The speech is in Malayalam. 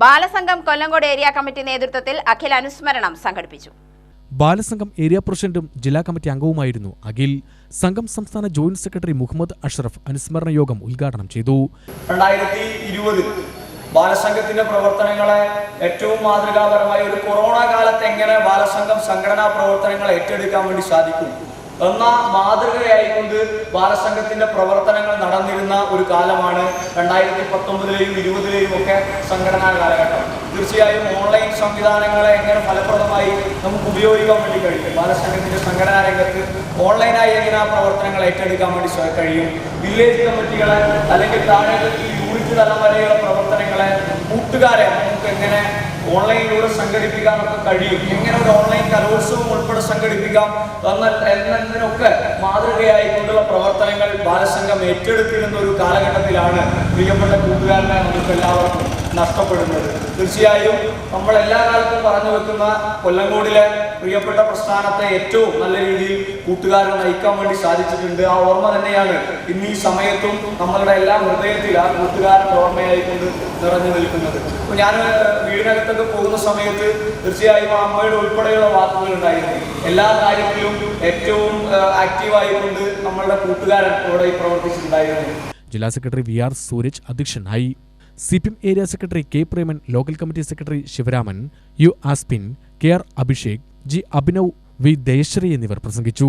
ബാലസംഘം കൊല്ലങ്കോട് ഏരിയ കമ്മിറ്റി നേതൃത്വത്തിൽ അഖിൽ അനുസ്മരണം സംഘടിപ്പിച്ചു. ബാലസംഘം ഏരിയ പ്രസിഡന്റും ജില്ലാ കമ്മിറ്റി അംഗവുമായിരുന്നു അഖിൽ. സംഘം സംസ്ഥാന ജോയിന്റ് സെക്രട്ടറി മുഹമ്മദ് അഷ്റഫ് അനുസ്മരണ യോഗം ഉദ്ഘാടനം ചെയ്തു. രണ്ടായിരത്തി ഇരുപതിൽ ബാലസംഘത്തിന്റെ പ്രവർത്തനങ്ങളെ ഏറ്റവും മാതൃകാപരമായി ഒരു കൊറോണ കാലത്ത് എങ്ങനെ ബാലസംഘം സംഘടനാ പ്രവർത്തനങ്ങളെ ഏറ്റെടുക്കാൻ വേണ്ടി സാധിക്കും? എന്ന മാതൃകയായിക്കൊണ്ട് ബാലസംഘത്തിന്റെ പ്രവർത്തനങ്ങൾ നടന്നിരുന്ന ഒരു കാലമാണ് രണ്ടായിരത്തി പത്തൊമ്പതിലെയും ഇരുപതിലെയും ഒക്കെ സംഘടനാ കാലഘട്ടം. തീർച്ചയായും ഓൺലൈൻ സംവിധാനങ്ങളെ എങ്ങനെ ഫലപ്രദമായി നമുക്ക് ഉപയോഗിക്കാൻ വേണ്ടി കഴിയും? ബാലസംഘത്തിന്റെ സംഘടനാ രംഗത്ത് ഓൺലൈനായി എങ്ങനെ ആ പ്രവർത്തനങ്ങൾ ഏറ്റെടുക്കാൻ വേണ്ടി കഴിയും? വില്ലേജ് കമ്മിറ്റികളെ അല്ലെങ്കിൽ താഴെ യൂണിറ്റ് തലം വരെയുള്ള പ്രവർത്തനങ്ങളെ കൂട്ടുകാരെ നമുക്ക് എങ്ങനെ ഓൺലൈനിലൂടെ സംഘടിപ്പിക്കാനൊക്കെ കഴിയും. എങ്ങനെ ഒരു ഓൺലൈൻ കലോത്സവം ഉൾപ്പെടെ സംഘടിപ്പിക്കാം എന്ന എന്നതിനൊക്കെ മാതൃകയായിക്കൊണ്ടുള്ള പ്രവർത്തനങ്ങൾ ബാലസംഘം ഏറ്റെടുത്തിരുന്ന ഒരു കാലഘട്ടത്തിലാണ് പ്രിയപ്പെട്ട കൂട്ടുകാരനായ നമുക്ക് എല്ലാവർക്കും നഷ്ടപ്പെടുന്നത്. തീർച്ചയായും നമ്മൾ എല്ലാ കാലത്തും പറഞ്ഞു വെക്കുന്ന കൊല്ലങ്കോടിലെ പ്രിയപ്പെട്ട പ്രസ്ഥാനത്തെ ഏറ്റവും നല്ല രീതിയിൽ കൂട്ടുകാരൻ നയിക്കാൻ വേണ്ടി സാധിച്ചിട്ടുണ്ട്. ആ ഓർമ്മ തന്നെയാണ് ഇന്ന് ഈ സമയത്തും നമ്മളുടെ എല്ലാ ഹൃദയത്തിൽ ആ കൂട്ടുകാരന്റെ ഓർമ്മയായിക്കൊണ്ട് നിറഞ്ഞു നിൽക്കുന്നത്. അപ്പോൾ ഞാൻ വീടിനകത്തൊക്കെ പോകുന്ന സമയത്ത് തീർച്ചയായും ആ അമ്മയുടെ ഉൾപ്പെടെയുള്ള വാക്കുകൾ ഉണ്ടായിരുന്നു. എല്ലാ കാര്യത്തിലും ഏറ്റവും ആക്റ്റീവായിക്കൊണ്ട് നമ്മളുടെ കൂട്ടുകാരൻ ഇവിടെ പ്രവർത്തിച്ചിട്ടുണ്ടായിരുന്നു. ജില്ലാ സെക്രട്ടറി വി ആർ സൂരജ് അധ്യക്ഷനായി C P M area secretary K Preman local committee secretary Sivaraman U Aspin K R Abhishek G Abhinav V Deshree എന്നിവർ പ്രസംഗിച്ചു.